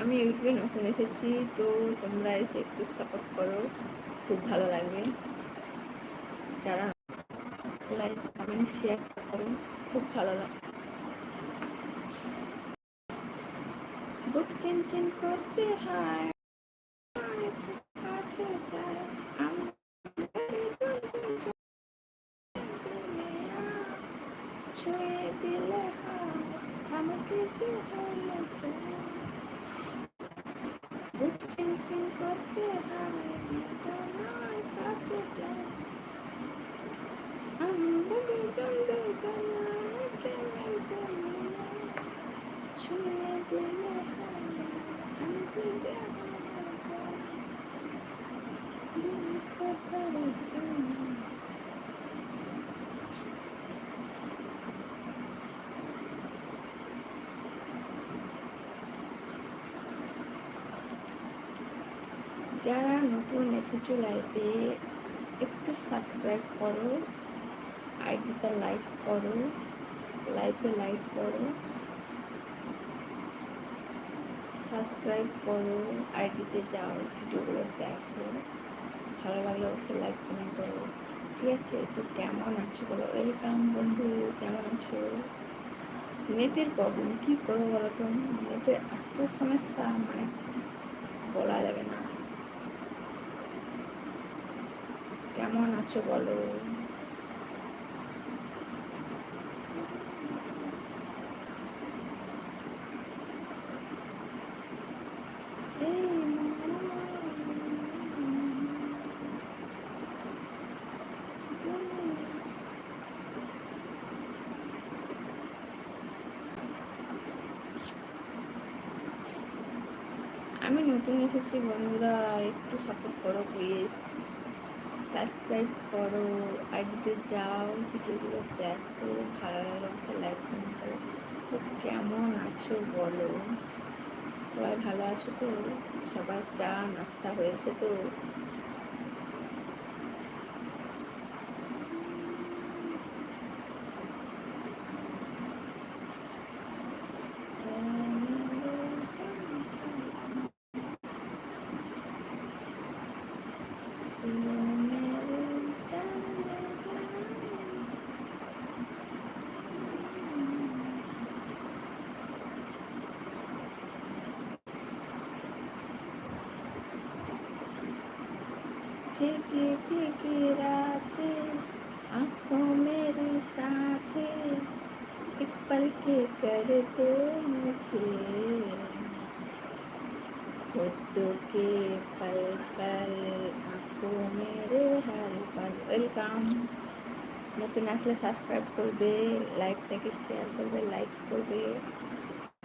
আমি ইউটিউবে নতুন এসেছি, তো তোমরা এসে একটু সাপোর্ট করো। খুব ভালো লাগবে। যারা লাইক কমেন্ট শেয়ার করো, খুব ভালো লাগবে। বুক চেন চেন করছে হায় কাছে যায় আমি ছুঁয়ে দিলে হায় আমাকে যে হয়েছে বুক চিন চিন করছে হায় তোমার কাছে যায় আমি বলি জন্দে জানাতে মিলতে মিলে ছুঁয়ে দিলে হায় আমাকে যে হয়েছে দুঃখ করে তুমি যারা নতুন এসেছ লাইফে একটু সাবস্ক্রাইব করো আইডিতে লাইক করো লাইফে লাইক করো সাবস্ক্রাইব করো আইডিতে যাও, ভিডিওগুলো দেখো, ভালো লাগলে অবশ্যই লাইক কমেন্ট করো। ঠিক আছে, তো কেমন আছো বলো? ওয়েলকাম বন্ধু, কেমন আছো? নেটের প্রবলেম কী করব বলো তো? নেটের এত সমস্যা মানে বলা যাবে না কেমন আছো বলো। আমি নতুন এসেছি বন্ধুরা একটু সাপোর্ট করো প্লিজ সাবস্ক্রাইব করো আইডিতে যাও, ভিডিওগুলো দেখো, ভালো লাগলে অবশ্যই লাইক করো। তো কেমন আছো বলো? সবাই ভালো আছো তো? সবার চা, নাস্তা হয়েছে তো? আসলে সাবস্ক্রাইব করবে লাইভটাকে শেয়ার করবে লাইক করবে।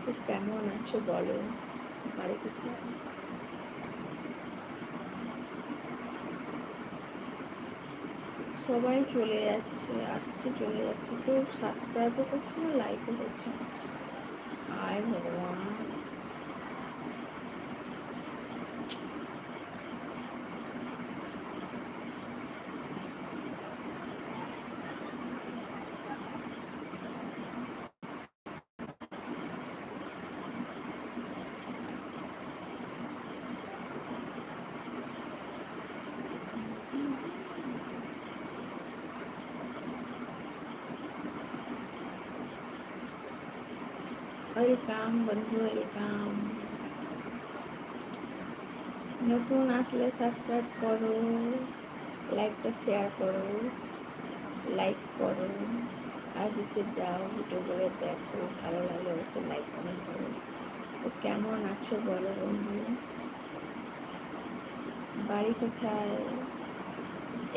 তো কেমন আছো বলো? বাড়ি কোথায়? সবাই চলে যাচ্ছে, আসছে, চলে যাচ্ছে। কেউ সাবস্ক্রাইবও করছে না লাইকও করছে না। আয় ভগবান। ওয়েলকাম বন্ধু ওয়েলকাম নতুন আসলে সাবস্ক্রাইব করো লাইকটা শেয়ার করো লাইক করো, আর দিতে যাও ভিডিওগুলো দেখো, ভালো লাগলে অবশ্যই লাইক কমেন্ট করো। তো কেমন আছো বলো বন্ধু? বাড়ি কোথায়?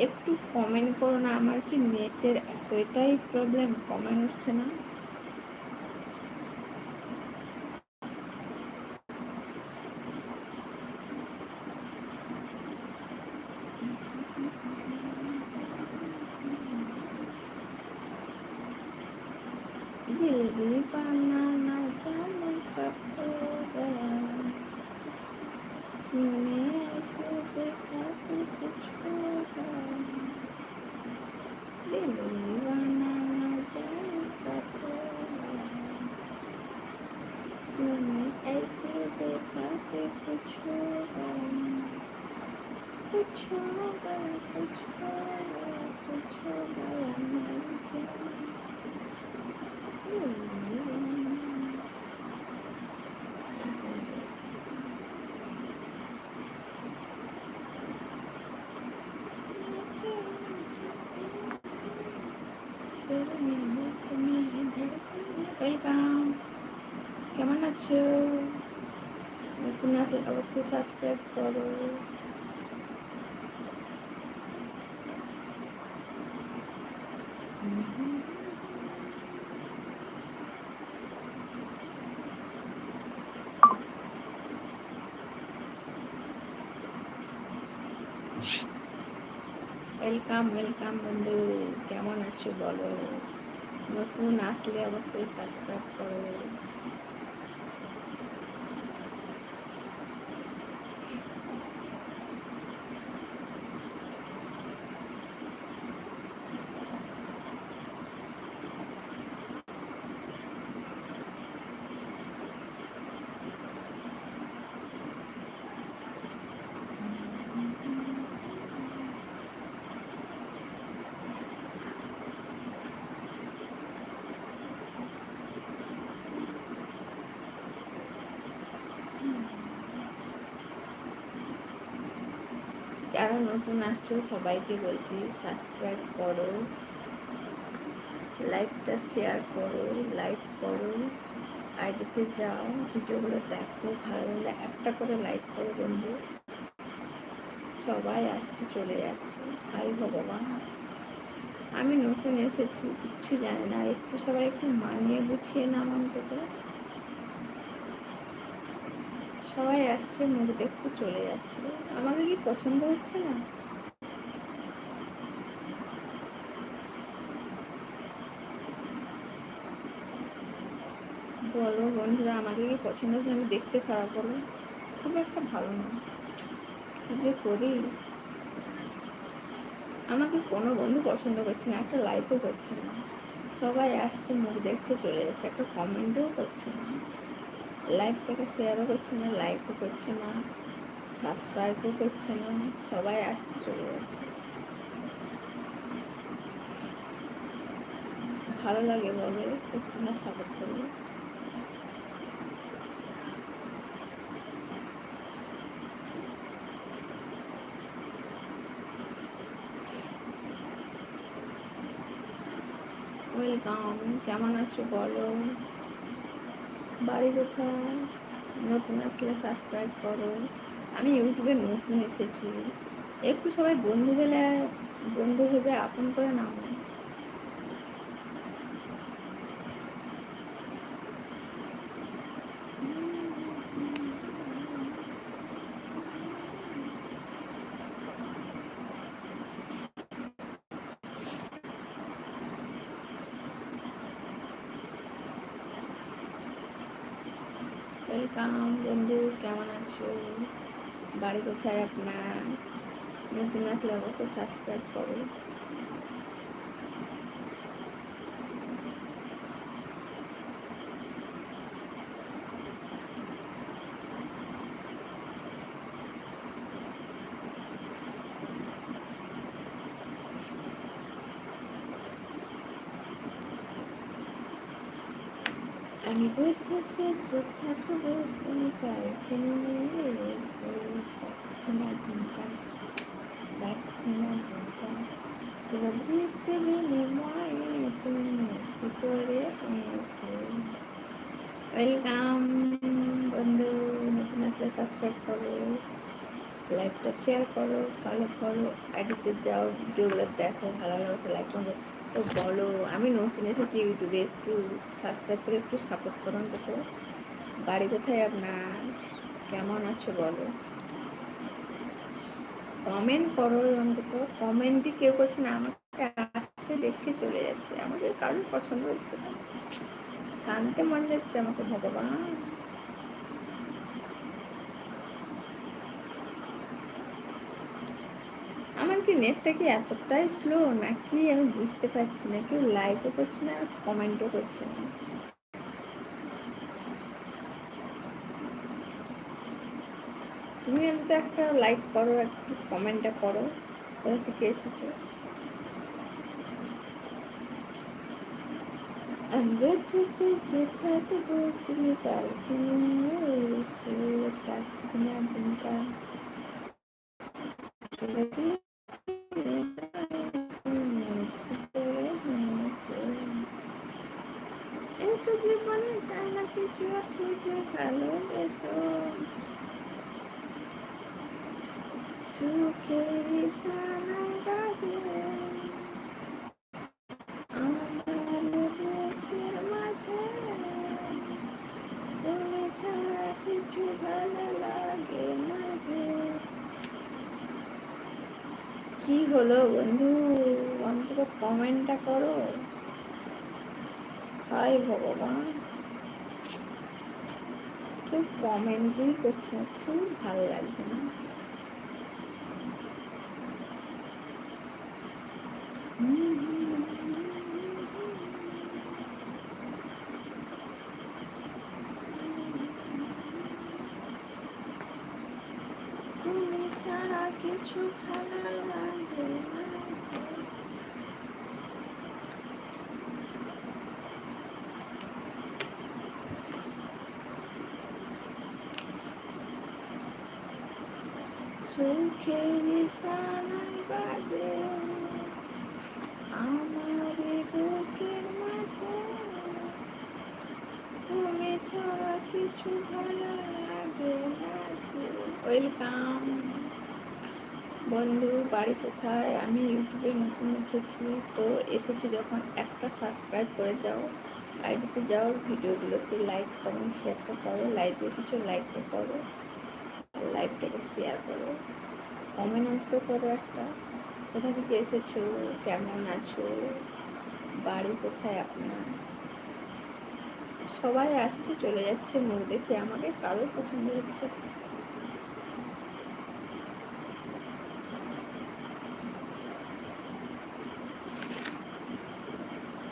একটু কমেন্ট করো না, আমার কি নেটের এতটাই প্রবলেম কমেন্ট হচ্ছে না? নতুন অবশ্যই সাবস্ক্রাইব করো। ওয়েলকাম ওয়েলকাম বন্ধু, কেমন আছো বলো? নতুন আসলে অবশ্যই সাবস্ক্রাইব করো। যারা নতুন আসছো, সবাইকে বলছি সাবস্ক্রাইব করো লাইভটা শেয়ার করো লাইক করো, আইডিতে যাও, ভিডিওগুলো দেখো, ভালো লাগলে একটা করে লাইক করো বন্ধু। সবাই আসছে, চলে যাচ্ছে। হাই ভগবান। আমি নতুন এসেছি, কিচ্ছু জানি না, একটু সবাই একটু মানিয়ে গুছিয়ে নাম অন্তত। সবাই আসছে মুখ দেখছে, চলে যাচ্ছে। আমাকে কি পছন্দ হচ্ছে না? বলো বন্ধুরা আমাকে কি পছন্দ হচ্ছে আমি দেখতে খারাপ হলো। খুব একটা ভালো না। যে করি? আমাকে কোনো বন্ধু পছন্দ করছে না, একটা লাইকও করছে না। সবাই আসছে মুখ দেখছে, চলে যাচ্ছে। একটা কমেন্টও করছে না। লাইভটাকে শেয়ারও করছে না লাইকও করছে না সাবস্ক্রাইবও করছে না, সবাই আসছে চলে যাচ্ছে। ভালো লাগে বলে, একটু না সাপোর্ট করলে। ওয়েলকাম কেমন আছো বলো? বাড়ি কোথায় নতুন আসলে সাবস্ক্রাইব করো। আমি ইউটিউবে নতুন এসেছি। একটু সবাই বন্ধু বেলা বন্ধু ভেবে আপন করে নাও ওয়েলকাম বন্ধু কেমন আছো কোথায় আপনার নতুন আসলে অবশ্যই সাবস্ক্রাইব করো আমি বলতেছি যে থাকব তুমি কারখানে এসো তখন ঘণ্টা তখন ঘণ্টা ছিল বৃষ্টি বিনিময়ে তুমি মিষ্টি করে এসো ওয়েলকাম বন্ধু, নতুন আসলে সাবস্ক্রাইব করো, লাইভটা শেয়ার করো ফলো করো, আইডিতে যাও, ভিডিওগুলো দেখো, ভালো লাগছে লাইক করো। তো বলো, আমি নতুন এসেছি ইউটিউবে, একটু সাবস্ক্রাইব করে একটু সাপোর্ট করুন তো। বাড়ি কোথায় আপনার? কেমন আছো বলো? কমেন্ট করো অন্তত কমেন্টই কেউ করছে না, আমাকে আসছে, দেখছি, চলে যাচ্ছে, আমাদের কারোর পছন্দ হচ্ছে না। কানতে মন যাচ্ছে আমাকে ভগবান। আমার কি নেটটা কি এতটাই স্লো নাকি আমি বুঝতে পারছি না, কেউ লাইকও করছে না কমেন্টও করছে না। তুমি অন্তত একটা লাইক করো, একটু কমেন্টটা করো, কোথা থেকে এসেছ? যে কিছু আর শুধু ভালোবেসো কি হলো বন্ধু? অন্তত কমেন্টটা করো। হাই ভগবান। কেউ কমেন্টই করছে খুব ভালো লাগছে না তুমি ছাড়া কিছু ভালো লাগে না সুখের সানাই বাজে। আমার বুকের মাঝে তুমি ছাড়া কিছু ভালো লাগে ওয়েলকাম বন্ধু, বাড়ি কোথায়? আমি ইউটিউবে নতুন এসেছি, তো এসেছি যখন একটা সাবস্ক্রাইব করে যাও আইডিতে যাও, ভিডিওগুলোতে লাইক কমেন্ট শেয়ারটা করো লাইভে এসেছ লাইকটা করো। লাইভটাকে শেয়ার করো কমেন্ট অন্তত করো একটা। কোথা থেকে এসেছ? কেমন আছো? বাড়ি কোথায় আপনার? সবাই আসছে, চলে যাচ্ছে, মুখ দেখে আমাকে কারও পছন্দ হচ্ছে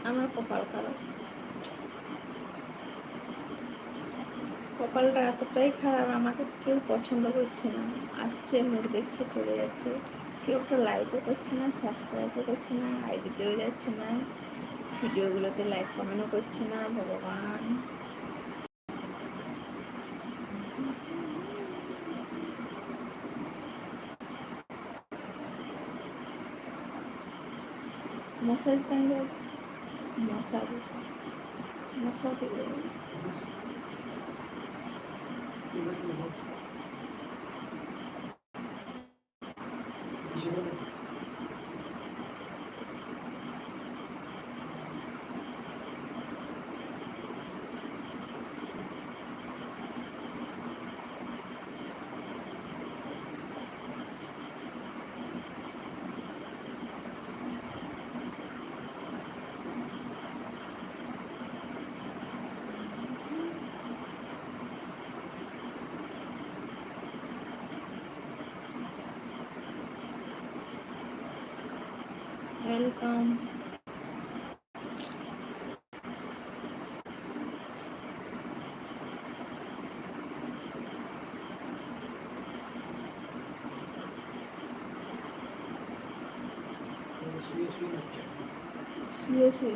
আমার কপাল খারাপ। কপালটা এতটাই খারাপ, আমাকে কেউ পছন্দ করছে না। আসছে, মুখ দেখছে, চলে যাচ্ছে। কেউ একটা লাইকও করছে না সাবস্ক্রাইবও করছে না আইডিতেও যাচ্ছে না, ভিডিওগুলোতে লাইক কমেন্টও করছে না, ভগবান। মশারি টাঙ্গে মশারি মশারি Thank you. ওয়েলকাম শুয়ে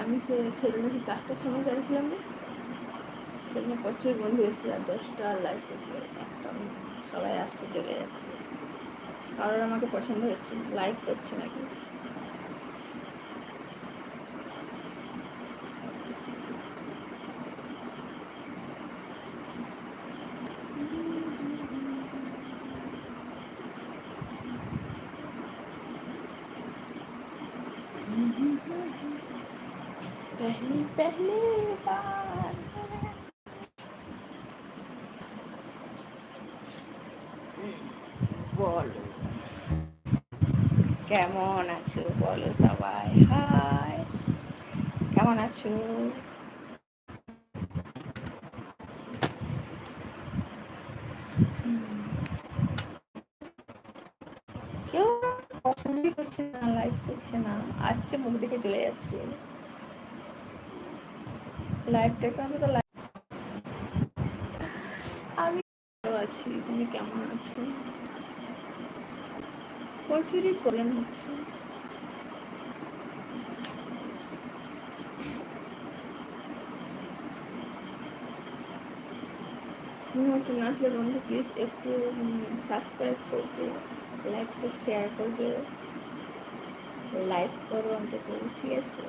আমি সে সেদিন চারটার সময় চাইছিলাম না সেদিন প্রচুর বন্ধু এসেছিল দশটা লাইক এসেছিল। সবাই আসছে, চলে যাচ্ছে। কারোর আমাকে পছন্দ হচ্ছে লাইক করছে নাকি? কেমন আছো বলো সবাই? হাই। কেমন আছো? কেউ পছন্দই করছে না লাইক করছে না। আসছে, মুখ দেখে চলে যাচ্ছে। লাইভটাকে অন্তত আছি, তুমি কেমন আছো? প্রচুরই প্রবলেম হচ্ছে নতুন আসলে বন্ধু প্লিজ একটু সাবস্ক্রাইব করবে লাইকটা শেয়ার করবে লাইক করো অন্তত, ঠিক আছে?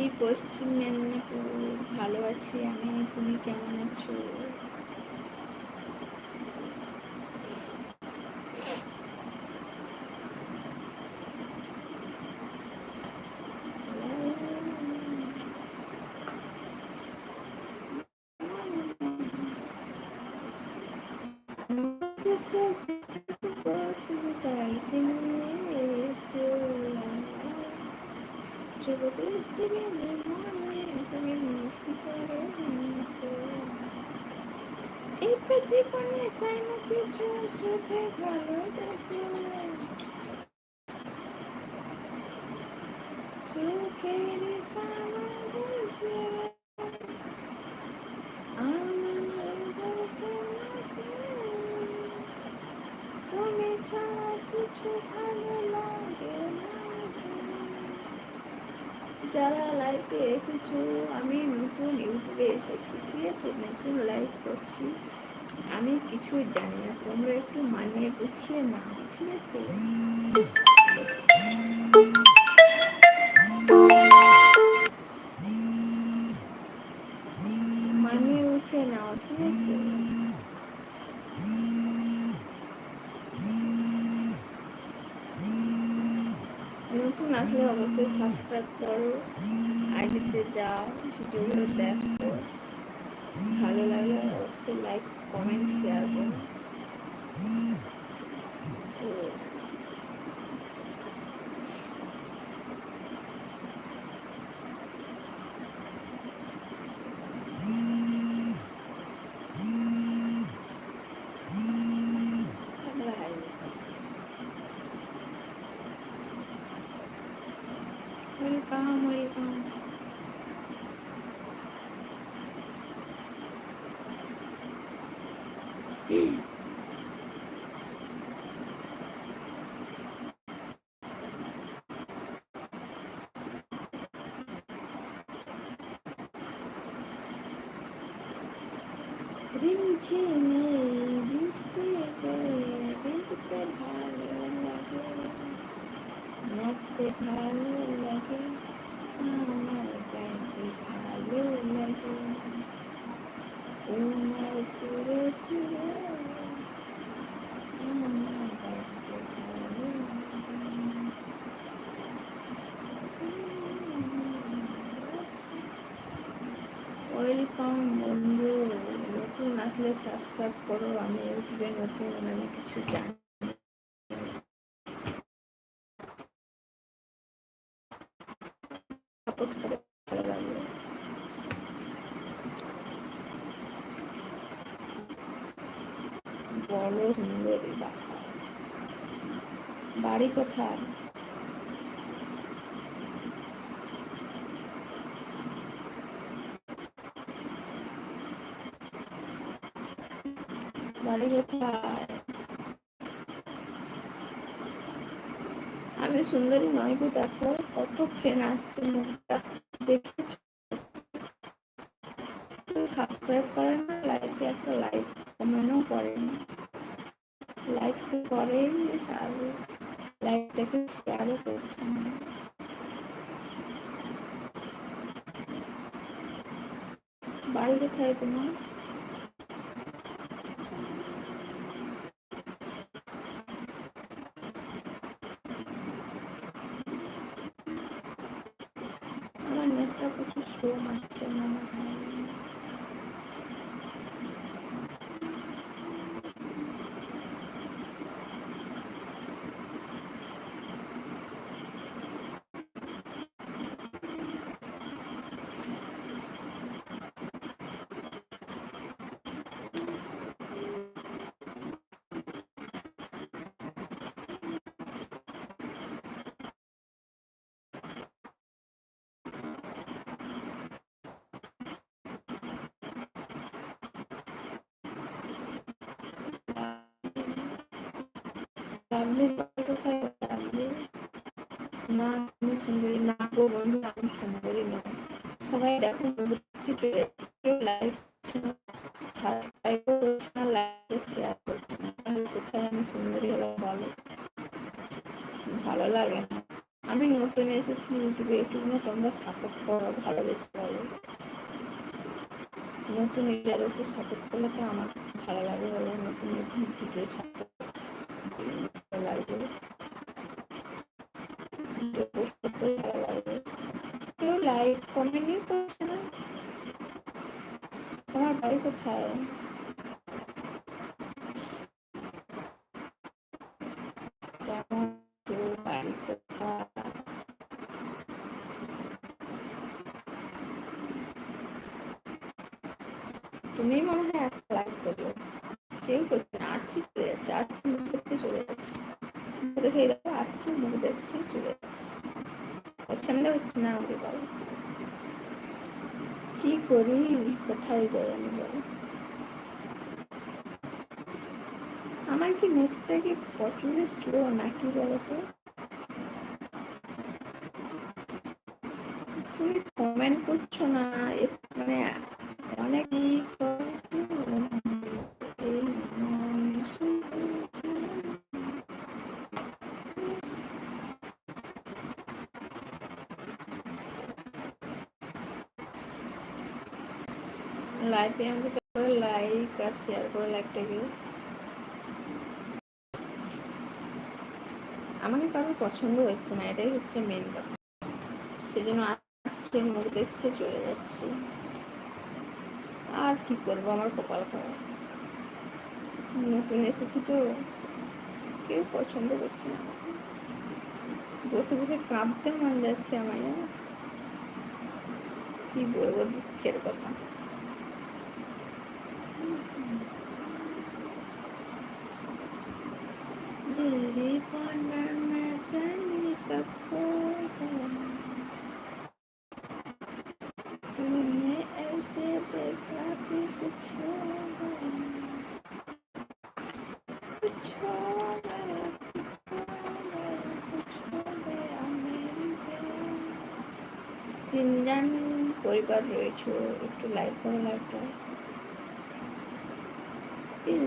বাড়ি পশ্চিম মেদিনীপুর ভালো আছি আমি। তুমি কেমন আছো? এই তো জীবনে চাই না কিছু শুধু ভালোবাসি সুখের সামাজিক তুমি ছাড়া কিছু ভালো লাগে না যারা লাইভে এসেছ আমি নতুন ইউটিউবে নতুন লাইভ করছি। আমি কিছুই জানি না, তোমরা একটু মানিয়ে গুছিয়ে নাও, ঠিক আছে? মানিয়ে গুছিয়ে নাও, ঠিক আছে? নতুন আসলে অবশ্যই সাবস্ক্রাইব করো, আইডিতে যাও, ভিডিওগুলো দেখো। ভালো লাগলে অবশ্যই লাইক কমেন্ট শেয়ার করো। রিমঝিমে বৃষ্টি লাগে নাচতে ভালো লাগে আমার গাইতে ভালো লাগে তোমার সুরে সুরে আমার গাইতে ভালো ওয়েলকাম বন্ধু নতুন আসলে সাবস্ক্রাইব করো আমি ইউটিউবে নতুন আমি কিছু জানি বাড়ি কোথায় বাড়ি আমি সুন্দরী নয় গো, দেখো কত ফ্রেন্ড আসছে মুখটা। দেখে সাবস্ক্রাইব করে না? লাইভে একটা লাইক কমেন্টও করে না। লাইক তো করেই সারা লাইভ দেখে শেয়ারও করছে না। বাড়ি কোথায় তোমার? বাড়ি কোথায় লাভলি না তুমি সুন্দরী, না গো বন্ধু, আমি সুন্দরী না সবাই দেখো, বলছি লাইভ সাবস্ক্রাইব করছে না লাইভ শেয়ার করছে না। তাহলে কোথায় আমি সুন্দরী হলো বলো? ভালো লাগে না। আমি নতুন এসেছি, ইউটিউবে একটু জন্য তোমরা সাপোর্ট করো, ভালোবেসে বলো। নতুন এরিয়ার উপর সাপোর্ট করলে তো আমার ভালো লাগে বলে, নতুন নতুন ভিডিও কোথায় তুমি মনে হয় একটা লাইক করলে কেউ করছে না, আসছি, চলে যাচ্ছে আসছি মুখ দেখতে চলে যাচ্ছে। দেখে এরকম আসছি, মুখ দেখছি, চলে যাচ্ছে। পছন্দ হচ্ছে না আমাকে বলো কি করি? কোথায় যাই আমি বলো আমার কি নেটটা কি প্রচুর স্লো নাকি বলো তো তুমি কমেন্ট করছ না মানে অনেক লাইভে আমাকে তারপরে লাইক আর শেয়ার করে লাইকটাকে আমাকে কারোর পছন্দ হচ্ছে না, এটাই হচ্ছে মেন কথা। সেজন্য আসছে মুখ দেখছে চলে যাচ্ছে। আর কি করব, আমার কপাল খারাপ। নতুন এসেছি তো, কেউ পছন্দ করছে না। বসে বসে কাঁপতে মন যাচ্ছে আমার কি বলব দুঃখের কথা। দিদি পান্ডা জানি তুমি এসে বেকাতে কিছু তিনজন পরিবার রয়েছে একটু লাইভ করো লাইভটা তিন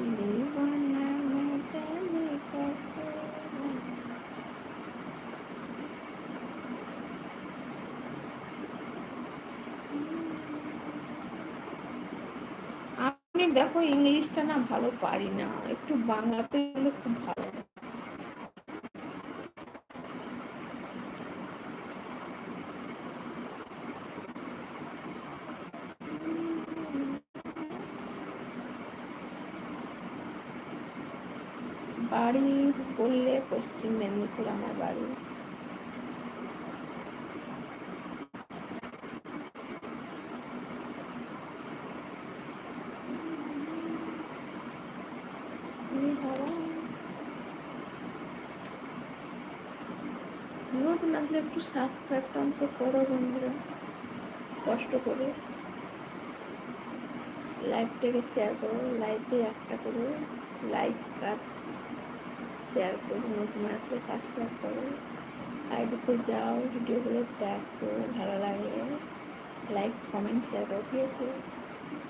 দেখো ইংলিশটা না ভালো পারি না। একটু বাংলাতে হলে খুব ভালো। বাড়ি বললে পশ্চিম মেদিনীপুর আমার বাড়ি নতুন আসলে একটু সাবস্ক্রাইবটা অন্তত করো বন্ধুরা। কষ্ট করে। লাইভটাকে শেয়ার করো। লাইভে একটা করে লাইক কাজ শেয়ার করো। নতুন আসলে সাবস্ক্রাইব করো। আইডিতে যাও, ভিডিওগুলো দেখো, ভালো লাগলে লাইক কমেন্ট শেয়ার করো, ঠিক আছে?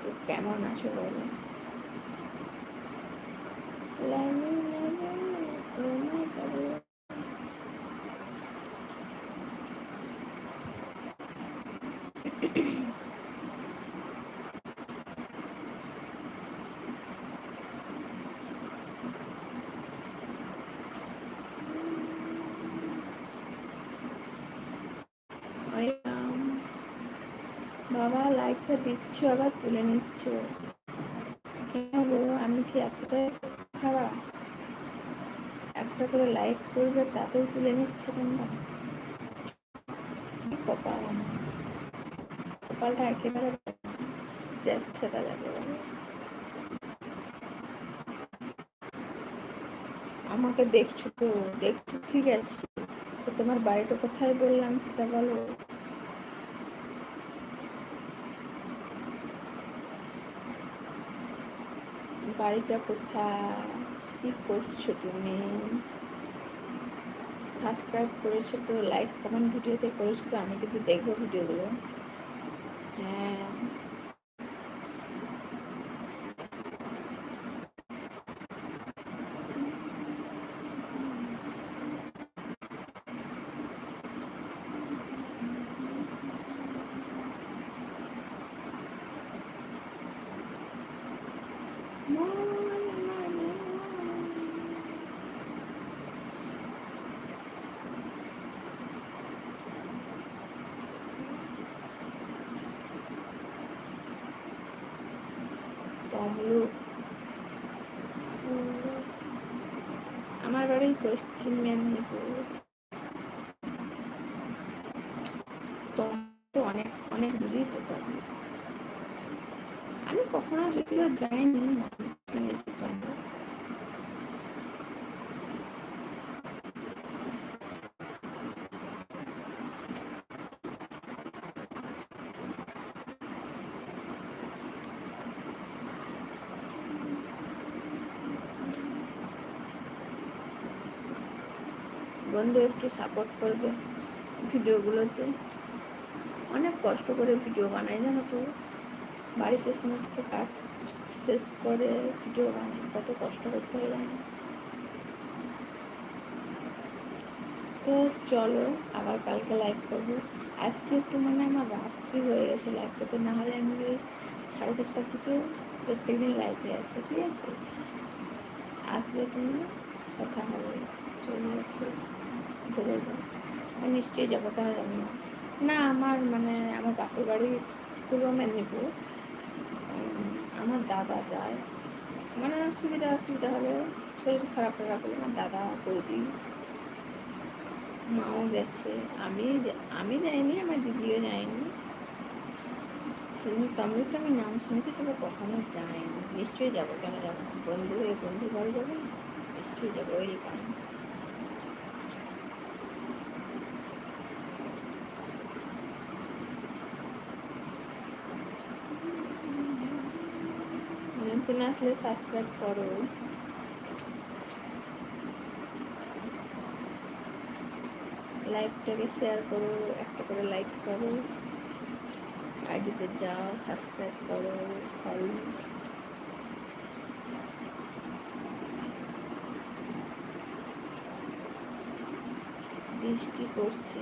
তো কেমন আছো বলো? বাবা লাইকটা দিচ্ছ, আবার তুলে নিচ্ছ। আমি কি এতটাই খারাপ? একটা করে লাইক করবে, তাতেও তুলে নিচ্ছে তোমরা? কপাল কপালটা একেবারে যাচ্ছে তা যাবে। আমাকে দেখছ তো? দেখছ? ঠিক আছে। তো তোমার বাড়িটা কোথায় বললাম সেটা বলো। বাড়িটা কোথায়? কী করছ তুমি? সাবস্ক্রাইব করেছ তো লাইক কমেন্ট ভিডিওতে করেছ তো, আমি কিন্তু দেখব ভিডিওগুলো হ্যাঁ। আমার বাড়ি পশ্চিম মেদিনীপুর। তো অনেক অনেক দূরেই তো আমি কখনো যদিও যাইনি শুনেছি তমলুক বন্ধু একটু সাপোর্ট করবে ভিডিওগুলোতে। অনেক কষ্ট করে ভিডিও বানাই জানো তো। বাড়িতে সমস্ত কাজ শেষ করে ভিডিও বানাই কত কষ্ট করতে হয় জানো। তো চলো আবার কালকে লাইভ করব। আজকে একটু মানে আমার রাত্রি হয়ে গেছে লাইভ করতে, না হলে আমি ওই সাড়ে চারটার থেকে প্রত্যেকদিন লাইভে আসে, ঠিক আছে? আসবে তুমি, কথা হবে, চলে আসে। বলব আমি নিশ্চয়ই যাব, তাহলে যাব। না না আমার মানে আমার বাপের বাড়ি পূর্ব মেদিনীপুর। আমার দাদা যায়। মানে সুবিধা, অসুবিধা হলে শরীর খারাপ খারাপ হলে আমার দাদা বৌদি মাও গেছে। আমি আমি যাইনি, আমার দিদিও যায়নি। সেদিন তমলুকটা আমি নাম শুনেছি, তবে কখনো যাইনি। নিশ্চয়ই যাব, কেন যাব? বন্ধু হয়ে বন্ধু বাড়ি যাব নিশ্চয়ই যাব, ওই কারণে। নতুন আসলে সাবস্ক্রাইব করো। লাইভটাকে শেয়ার করো, একটা করে লাইক করো। আইডিতে যাও সাবস্ক্রাইব করো ফলো বৃষ্টি পড়ছে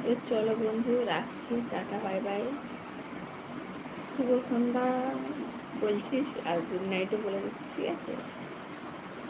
তো চলো বন্ধু, রাখছি। টাটা বাই বাই শুভ সন্ধ্যা বলছিস আর গুড নাইটও বলে দিচ্ছি ঠিক আছে?